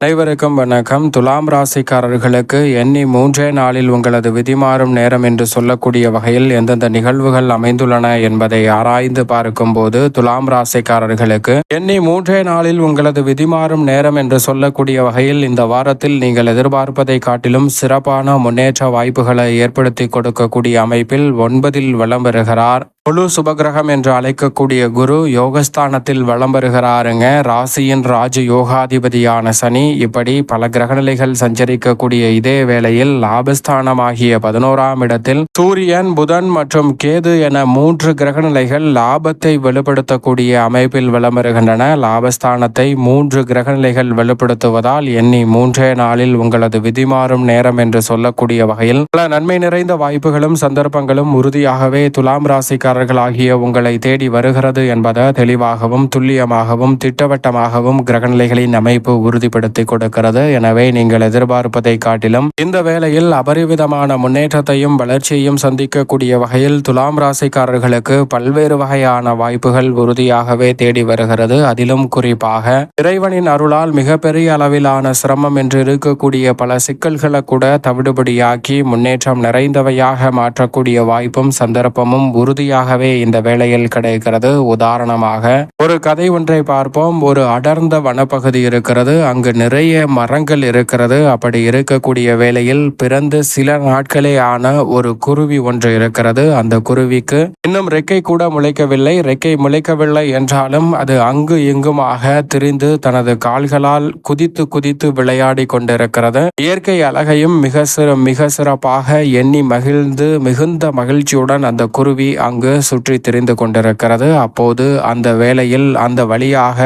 அனைவருக்கும் வணக்கம். துலாம் ராசிக்காரர்களுக்கு எண்ணி மூன்றே நாளில் உங்களது விதிமாறும் நேரம் என்று சொல்லக்கூடிய வகையில் எந்தெந்த நிகழ்வுகள் அமைந்துள்ளன என்பதை ஆராய்ந்து பார்க்கும்போது துலாம் ராசிக்காரர்களுக்கு எண்ணி மூன்றே நாளில் உங்களது விதிமாறும் நேரம் என்று சொல்லக்கூடிய வகையில் இந்த வாரத்தில் நீங்கள் எதிர்பார்ப்பதை காட்டிலும் சிறப்பான முன்னேற்ற வாய்ப்புகளை ஏற்படுத்தி கொடுக்கக்கூடிய அமைப்பில் ஒன்பதில் வலம் பெறுகிறார் முழு சுபகிரகம் என்று அழைக்கக்கூடிய குரு யோகஸ்தானத்தில் வளம் வருகிறாருங்க. ராசியின் ராஜ யோகாதிபதியான சனி இப்படி பல கிரகநிலைகள் சஞ்சரிக்கக்கூடிய இதே வேளையில் லாபஸ்தானமாகிய பதினோராம் இடத்தில் சூரியன் புதன் மற்றும் கேது என மூன்று கிரகநிலைகள் லாபத்தை வெளிப்படுத்தக்கூடிய அமைப்பில் வளம் வருகின்றன. லாபஸ்தானத்தை மூன்று கிரகநிலைகள் வெளிப்படுத்துவதால் எண்ணி மூன்றே நாளில் உங்களது விதிமாறும் நேரம் என்று சொல்லக்கூடிய வகையில் பல நன்மை நிறைந்த வாய்ப்புகளும் சந்தர்ப்பங்களும் உறுதியாகவே துலாம் ராசிக்கு ஆகிய உங்களை தேடி வருகிறது என்பதை தெளிவாகவும் துல்லியமாகவும் திட்டவட்டமாகவும் கிரகநிலைகளின் அமைப்பு உறுதிப்படுத்தி கொடுக்கிறது. எனவே நீங்கள் எதிர்பார்ப்பதை காட்டிலும் இந்த வேளையில் அபரிவிதமான முன்னேற்றத்தையும் வளர்ச்சியையும் சந்திக்கக்கூடிய வகையில் துலாம் ராசிக்காரர்களுக்கு பல்வேறு வகையான வாய்ப்புகள் உறுதியாகவே தேடி வருகிறது. அதிலும் குறிப்பாக இறைவனின் அருளால் மிகப்பெரிய அளவிலான சிரமம் என்று இருக்கக்கூடிய பல சிக்கல்களை கூட தவிடுபடியாக்கி முன்னேற்றம் நிறைந்தவையாக மாற்றக்கூடிய வாய்ப்பும் சந்தர்ப்பமும் உறுதியாக உறுதியாகவே இந்த வேளையில் கிடைக்கிறது. உதாரணமாக ஒரு கதை ஒன்றை பார்ப்போம். ஒரு அடர்ந்த வனப்பகுதி இருக்கிறது. அங்கு நிறைய மரங்கள் இருக்கிறது. அப்படி இருக்கக்கூடிய வேளையில் பிறந்து சில நாட்களே ஆன ஒரு குருவி ஒன்று இருக்கிறது. அந்த குருவிக்கு இன்னும் ரெக்கை கூட முளைக்கவில்லை. ரெக்கை முளைக்கவில்லை என்றாலும் அது அங்கு இங்குமாக திரிந்து தனது கால்களால் குதித்து குதித்து விளையாடி கொண்டிருக்கிறது. இயற்கை அழகையும் மிக சிற மிக சிறப்பாக எண்ணி மகிழ்ந்து மிகுந்த மகிழ்ச்சியுடன் அந்த குருவி அங்கு சுற்றி திரிந்து கொண்டிருக்கிறது. அப்போது அந்த வேளையில் அந்த வழியாக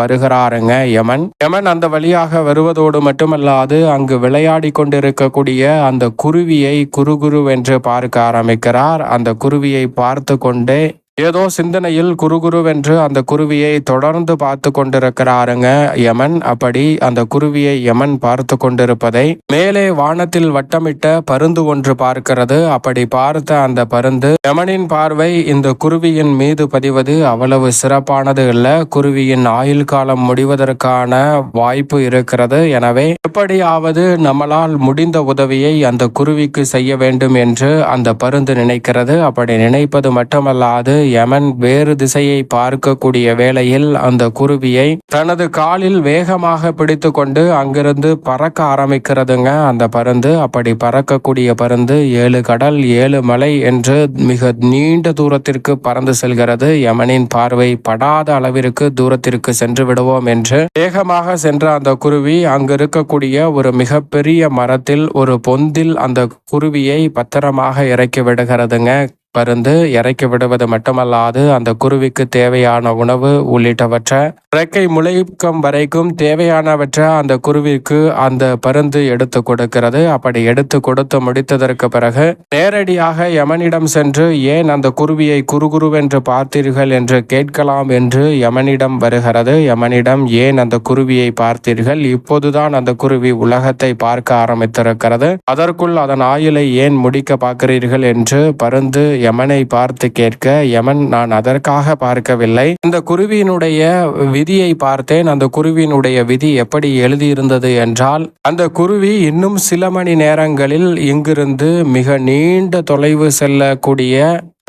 வருகிறாருங்க யமன். யமன் அந்த வழியாக வருவதோடு மட்டுமல்லாது அங்கு விளையாடி கொண்டிருக்கக்கூடிய அந்த குருவியை குறுகுருவென்று பார்க்க ஆரம்பிக்கிறார். அந்த குருவியை பார்த்து கொண்டே ஏதோ சிந்தனையில் குறுகுருவென்று அந்த குருவியை தொடர்ந்து பார்த்து கொண்டிருக்கிறாருங்க. யமன் அப்படி அந்த குருவியை யமன் பார்த்து கொண்டிருப்பதை மேலே வானத்தில் வட்டமிட்ட பருந்து ஒன்று பார்க்கிறது. அப்படி பார்த்த அந்த பருந்து யமனின் பார்வை இந்த குருவியின் மீது பதிவது அவ்வளவு சிறப்பானது இல்ல. குருவியின் ஆயுள் காலம் முடிவதற்கான வாய்ப்பு இருக்கிறது. எனவே எப்படியாவது நம்மளால் முடிந்த உதவியை அந்த குருவிக்கு செய்ய வேண்டும் என்று அந்த பருந்து நினைக்கிறது. அப்படி நினைப்பது மட்டுமல்லாது யமன் வேறு திசையை பார்க்கக்கூடிய வேளையில் அந்த குருவியை தனது காலில் வேகமாக பிடித்து கொண்டு அங்கிருந்து பறக்க ஆரம்பிக்கிறதுங்க. அந்த பருந்து அப்படி பறக்கக்கூடிய பருந்து ஏழு கடல் ஏழு மலை என்று மிக நீண்ட தூரத்திற்கு பறந்து செல்கிறது. யமனின் பார்வை படாத அளவிற்கு தூரத்திற்கு சென்று விடுவோம் என்று வேகமாக சென்ற அந்த குருவி அங்கு இருக்கக்கூடிய ஒரு மிகப்பெரிய மரத்தில் ஒரு பொந்தில் அந்த குருவியை பத்திரமாக இறக்கி விடுகிறதுங்க. பருந்து இறக்கி விடுவது மட்டுமல்லாது அந்த குருவிக்கு தேவையான உணவு உள்ளிட்டவற்றை இறக்கை முளைக்கும் வரைக்கும் தேவையானவற்றை அந்த குருவிக்கு அந்த பருந்து எடுத்து கொடுக்கிறது. அப்படி எடுத்து கொடுத்து முடித்ததற்கு பிறகு நேரடியாக யமனிடம் சென்று ஏன் அந்த குருவியை குறுகுருவென்று பார்த்தீர்கள் என்று கேட்கலாம் என்று யமனிடம் வருகிறது. யமனிடம் ஏன் அந்த குருவியை பார்த்தீர்கள்? இப்போதுதான் அந்த குருவி உலகத்தை பார்க்க ஆரம்பித்திருக்கிறது. அதற்குள் அதன் ஆயுளை ஏன் முடிக்க பார்க்கிறீர்கள் என்று பருந்து யமனை பார்த்து கேட்க யமன் நான் அதற்காக பார்க்கவில்லை. இந்த குருவியினுடைய விதியை பார்த்தேன். அந்த குருவியினுடைய விதி எப்படி எழுதியிருந்தது என்றால் அந்த குருவி இன்னும் சில மணி நேரங்களில் இங்கிருந்து மிக நீண்ட தொலைவு செல்லக்கூடிய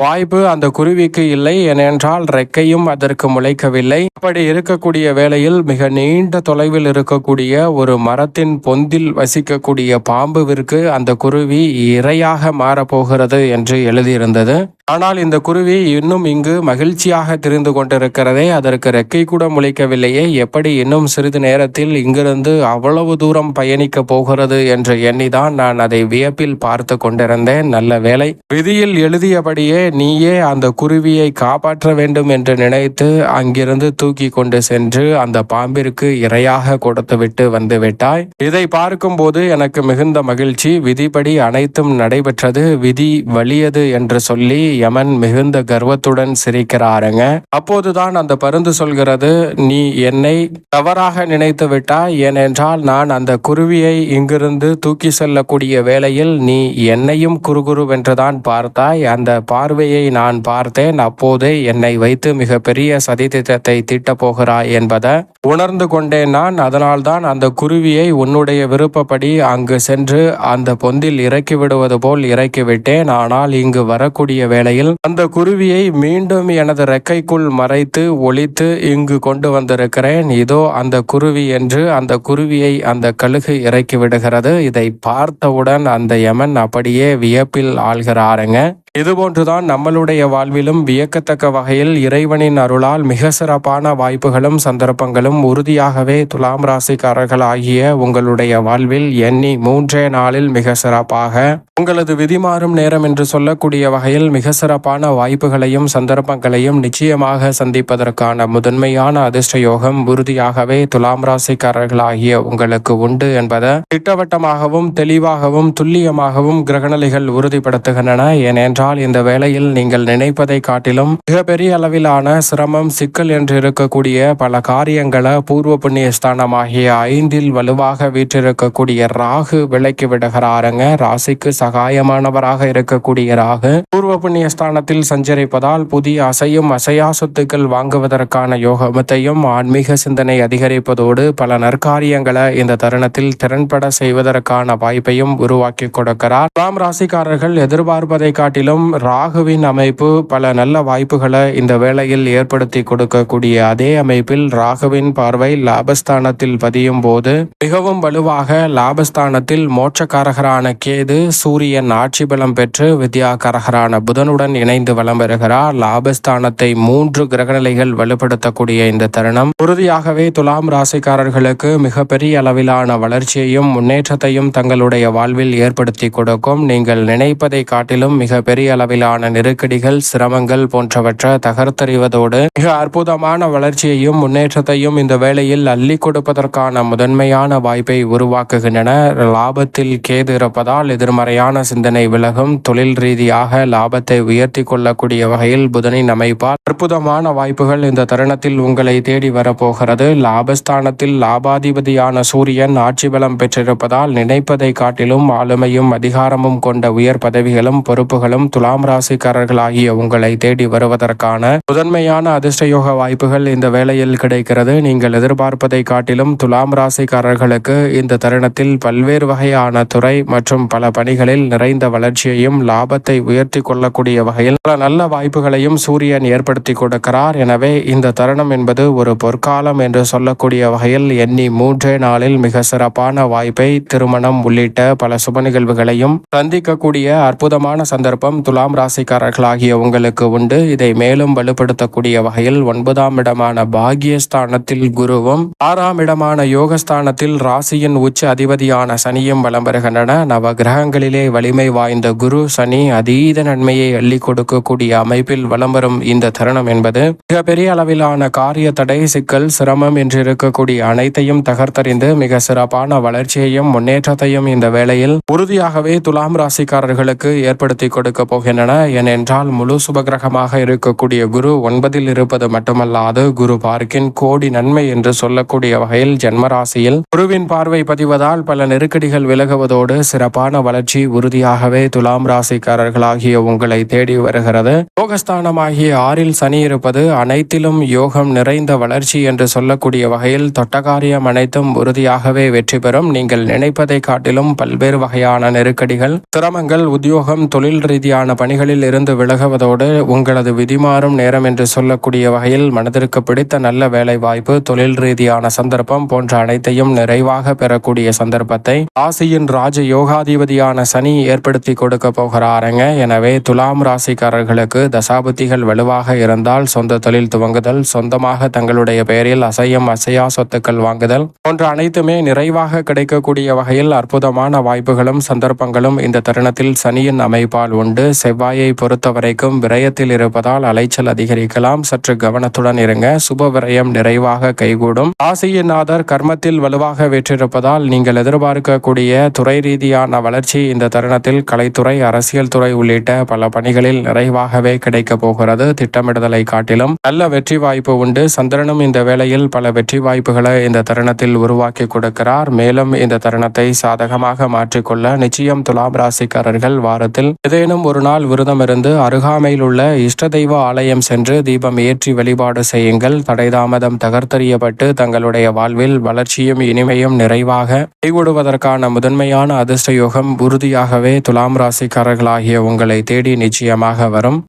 வாய்ப்பு அந்த குருவிக்கு இல்லை ஏனென்றால் ரெக்கையும் அதற்கு முளைக்கவில்லை. அப்படி இருக்கக்கூடிய வேளையில் மிக நீண்ட தொலைவில் இருக்கக்கூடிய ஒரு மரத்தின் பொந்தில் வசிக்கக்கூடிய பாம்புவிற்கு அந்த குருவி இரையாக மாறப்போகிறது என்று எழுதியிருந்தது. ஆனால் இந்த குருவி இன்னும் இங்கு மகிழ்ச்சியாக திரிந்து கொண்டிருக்கிறதே அதற்கு ரெக்கை கூட முளைக்கவில்லையே. எப்படி இன்னும் சிறிது நேரத்தில் இங்கிருந்து அவ்வளவு தூரம் பயணிக்க போகிறது என்று எண்ணிதான் நான் அதை வியப்பில் பார்த்து கொண்டிருந்தேன். நல்ல வேலை விதியில் எழுதியபடியே நீயே அந்த குருவியை காப்பாற்ற வேண்டும் என்று நினைத்து அங்கிருந்து தூக்கி கொண்டு சென்று அந்த பாம்பிற்கு இரையாக கொடுத்துவிட்டு வந்துவிட்டாய். இதை பார்க்கும்போது எனக்கு மிகுந்த மகிழ்ச்சி. விதிப்படி அனைத்தும் நடைபெற்றது. விதி வலியது என்று சொல்லி யமன் மிகுந்த கர்வத்துடன் சிரிக்கிறாருங்க. அப்போதுதான் அந்த பருந்து சொல்கிறது நீ என்னை தவறாக நினைத்து விட்டாய். ஏனென்றால் நான் அந்த குருவியை இங்கிருந்து தூக்கி செல்லக்கூடிய வேளையில் நீ என்னையும் குறுகுருவென்றுதான் பார்த்தாய். அந்த பார்வையை நான் பார்த்தேன். அப்போதே என்னை வைத்து மிக பெரிய சதித்திட்டத்தை தீட்டப் போகிறாய் என்பதை உணர்ந்து கொண்டேன் நான். அதனால்தான் அந்த குருவியை உன்னுடைய விருப்பப்படி அங்கு சென்று அந்த பொந்தில் இறக்கி விடுவது போல் இறக்கிவிட்டேன் ஆனால் இங்கு வரக்கூடிய நிலையில் அந்த குருவியை மீண்டும் எனது ரெக்கைக்குள் மறைத்து ஒழித்து இங்கு கொண்டு வந்திருக்கிறேன். இதோ அந்த குருவி என்று அந்த குருவியை அந்த கழுகு இறக்கி விடுகிறது. இதை பார்த்தவுடன் அந்த யமன் அப்படியே வியப்பில் ஆள்கிறாருங்க. இதுபோன்றுதான் நம்மளுடைய வாழ்விலும் வியக்கத்தக்க வகையில் இறைவனின் அருளால் மிக சிறப்பான வாய்ப்புகளும் சந்தர்ப்பங்களும் உறுதியாகவே துலாம் ராசிக்காரர்கள் ஆகிய உங்களுடைய வாழ்வில் எண்ணி மூன்றே நாளில் மிக சிறப்பாக உங்களது விதிமாறும் நேரம் என்று சொல்லக்கூடிய வகையில் மிக சிறப்பான வாய்ப்புகளையும் சந்தர்ப்பங்களையும் நிச்சயமாக சந்திப்பதற்கான முதன்மையான அதிர்ஷ்ட யோகம் உறுதியாகவே துலாம் ராசிக்காரர்கள் ஆகிய உங்களுக்கு உண்டு என்பதை திட்டவட்டமாகவும் தெளிவாகவும் துல்லியமாகவும் கிரகணலிகள் உறுதிப்படுத்துகின்றன. ஏனென்றால் இந்த வேளையில் நீங்கள் நினைப்பதை காட்டிலும் மிகப்பெரிய அளவிலான சிரமம் சிக்கல் என்று இருக்கக்கூடிய பல காரியங்களை பூர்வ புண்ணிய ஸ்தானமாகிய ஐந்தில் வலுவாக வீற்றிருக்கக்கூடிய ராகு விலக்கி விடுகிறாருங்க. ராசிக்கு சகாயமானவராக இருக்கக்கூடிய ராகு பூர்வ புண்ணிய ஸ்தானத்தில் சஞ்சரிப்பதால் புதிய அசையும் அசையா சொத்துக்கள் வாங்குவதற்கான யோகமத்தையும் ஆன்மீக சிந்தனை அதிகரிப்பதோடு பல நற்காரியங்களை இந்த தருணத்தில் திறன்பட செய்வதற்கான வாய்ப்பையும் உருவாக்கி கொடுக்கிறார். ராம் ராசிக்காரர்கள் எதிர்பார்ப்பதை காட்டிலும் ராகுவின் அமைப்பு பல நல்ல வாய்ப்புகளை இந்த வேளையில் ஏற்படுத்தி கொடுக்கக்கூடிய அதே அமைப்பில் ராகுவின் பார்வை லாபஸ்தானத்தில் பதியும் போது மிகவும் வலுவாக லாபஸ்தானத்தில் மோட்சக்காரகரான கேது சூரியன் ஆட்சி பலம் பெற்று வித்யாகாரகரான புதனுடன் இணைந்து வலம் பெறுகிறார் லாபஸ்தானத்தை மூன்று கிரகநிலைகள் வலுப்படுத்தக்கூடிய இந்த தருணம் உறுதியாகவே துலாம் ராசிக்காரர்களுக்கு மிகப்பெரிய அளவிலான வளர்ச்சியையும் முன்னேற்றத்தையும் தங்களுடைய வாழ்வில் ஏற்படுத்தி கொடுக்கும். நீங்கள் நினைப்பதை காட்டிலும் மிக பெரிய அளவிலான நெருக்கடிகள் சிரமங்கள் போன்றவற்றை தகர்த்தறிவதோடு மிக அற்புதமான வளர்ச்சியையும் முன்னேற்றத்தையும் இந்த வேளையில் அள்ளி கொடுப்பதற்கான முதன்மையான வாய்ப்பை உருவாக்குகின்றன. லாபத்தில் கேது இருப்பதால் எதிர்மறையான சிந்தனை விலகும். தொழில் ரீதியாக லாபத்தை உயர்த்தி கொள்ளக்கூடிய வகையில் புதனின் அமைப்பால் அற்புதமான வாய்ப்புகள் இந்த தருணத்தில் உங்களை தேடி வரப்போகிறது. லாபஸ்தானத்தில் லாபாதிபதியான சூரியன் ஆட்சி பலம் பெற்றிருப்பதால் நினைப்பதை காட்டிலும் ஆளுமையும் அதிகாரமும் கொண்ட உயர் பதவிகளும் பொறுப்புகளும் துலாம் ராசிக்காரர்கள் ஆகிய உங்களை தேடி வருவதற்கான முதன்மையான அதிர்ஷ்டயோக வாய்ப்புகள் இந்த வேளையில் கிடைக்கிறது. நீங்கள் எதிர்பார்ப்பதை காட்டிலும் துலாம் ராசிக்காரர்களுக்கு இந்த தருணத்தில் பல்வேறு வகையான துறை மற்றும் பல பணிகளில் நிறைந்த வளர்ச்சியையும் லாபத்தை உயர்த்தி கொள்ளக்கூடிய வகையில் பல நல்ல வாய்ப்புகளையும் சூரியன் ஏற்படுத்தி கொடுக்கிறார். எனவே இந்த தருணம் என்பது ஒரு பொற்காலம் என்று சொல்லக்கூடிய வகையில் எண்ணி மூன்றே நாளில் மிக சிறப்பான வாய்ப்பை திருமணம் உள்ளிட்ட பல சுப நிகழ்வுகளையும் சந்திக்கக்கூடிய அற்புதமான சந்தர்ப்பம் துலாம் ராசிக்காரர்களாகிய உங்களுக்கு உண்டு. இதை மேலும் வலுப்படுத்தக்கூடிய வகையில் ஒன்பதாம் இடமான பாகியஸ்தானத்தில் குருவும் ஆறாம் இடமான யோகஸ்தானத்தில் ராசியின் உச்ச அதிபதியான சனியும் வலம் வருகின்றன. நவ கிரகங்களிலே வலிமை வாய்ந்த குரு சனி அதீத நன்மையை அள்ளி கொடுக்கக்கூடிய அமைப்பில் வலம் வரும் இந்த தருணம் என்பது மிகப்பெரிய அளவிலான காரிய தடை சிக்கல் சிரமம் என்று இருக்கக்கூடிய அனைத்தையும் தகர்த்தறிந்து மிக சிறப்பான வளர்ச்சியையும் முன்னேற்றத்தையும் இந்த வேளையில் உறுதியாகவே துலாம் ராசிக்காரர்களுக்கு ஏற்படுத்தி கொடுக்க போகின்றன ஏனென்றால் முழு சுபகிரகமாக இருக்கக்கூடிய குரு ஒன்பதில் இருப்பது மட்டுமல்லாது குரு பார்க்கின் கோடி நன்மை என்று சொல்லக்கூடிய வகையில் ஜென்மராசியில் குருவின் பார்வை பதிவதால் பல நெருக்கடிகள் விலகுவதோடு சிறப்பான வளர்ச்சி உறுதியாகவே துலாம் ராசிக்காரர்களாகிய உங்களை தேடி வருகிறது. யோகஸ்தானமாகிய ஆறில் சனி இருப்பது அனைத்திலும் யோகம் நிறைந்த வளர்ச்சி என்று சொல்லக்கூடிய வகையில் தொட்டகாரியம் அனைத்தும் உறுதியாகவே வெற்றி பெறும். நீங்கள் நினைப்பதை காட்டிலும் பல்வேறு வகையான நெருக்கடிகள் சிரமங்கள் உத்தியோகம் தொழில் ரீதியான பணிகளில் இருந்து விலகுவதோடு உங்களது விதிமாறும் நேரம் என்று சொல்லக்கூடிய வகையில் மனதிற்கு பிடித்த நல்ல வேலை வாய்ப்பு தொழில் ரீதியான சந்தர்ப்பம் போன்ற அனைத்தையும் நிறைவாக பெறக்கூடிய சந்தர்ப்பத்தை ராசியின் ராஜ யோகாதிபதியான சனி ஏற்படுத்தி கொடுக்க போகிறாருங்க. எனவே துலாம் ராசிக்காரர்களுக்கு தசாபுத்திகள் வலுவாக இருந்தால் சொந்த தொழில் துவங்குதல் சொந்தமாக தங்களுடைய பெயரில் அசையும் அசையா சொத்துக்கள் வாங்குதல் போன்ற அனைத்துமே நிறைவாக கிடைக்கக்கூடிய வகையில் அற்புதமான வாய்ப்புகளும் சந்தர்ப்பங்களும் இந்த தருணத்தில் சனியின் அமைப்பால் உண்டு. செவ்வாயை பொறுத்த வரைக்கும் விரயத்தில் இருப்பதால் அலைச்சல் அதிகரிக்கலாம். சற்று கவனத்துடன் இருங்க. சுப விரயம் நிறைவாக கைகூடும். ராசியின் நாதர் கர்மத்தில் வலுவாக வெற்றிருப்பதால் நீங்கள் எதிர்பார்க்கக்கூடிய துறை ரீதியான வளர்ச்சி இந்த தருணத்தில் கலைத்துறை அரசியல் துறை உள்ளிட்ட பல பணிகளில் நிறைவாகவே கிடைக்கப் போகிறது. திட்டமிடுதலை காட்டிலும் நல்ல வெற்றி வாய்ப்பு உண்டு. சந்திரனும் இந்த வேளையில் பல வெற்றி வாய்ப்புகளை இந்த தருணத்தில் உருவாக்கி கொடுக்கிறார். மேலும் இந்த தருணத்தை சாதகமாக மாற்றிக்கொள்ள நிச்சயம் துலாம் ராசிக்காரர்கள் வாரத்தில் ஏதேனும் ஒரு நாள் விரதம் இருந்து அருகாமையில் உள்ள இஷ்ட தெய்வ ஆலயம் சென்று தீபம் ஏற்றி வழிபாடு செய்யுங்கள். தடைதாமதம் தகர்த்தறியப்பட்டு தங்களுடைய வாழ்வில் வளர்ச்சியும் இனிமையும் நிறைவாக கைவிடுவதற்கான முதன்மையான அதிர்ஷ்ட யோகம் உறுதியாகவே துலாம் ராசிக்காரர்களாகிய உங்களை தேடி நிச்சயமாக வரும்.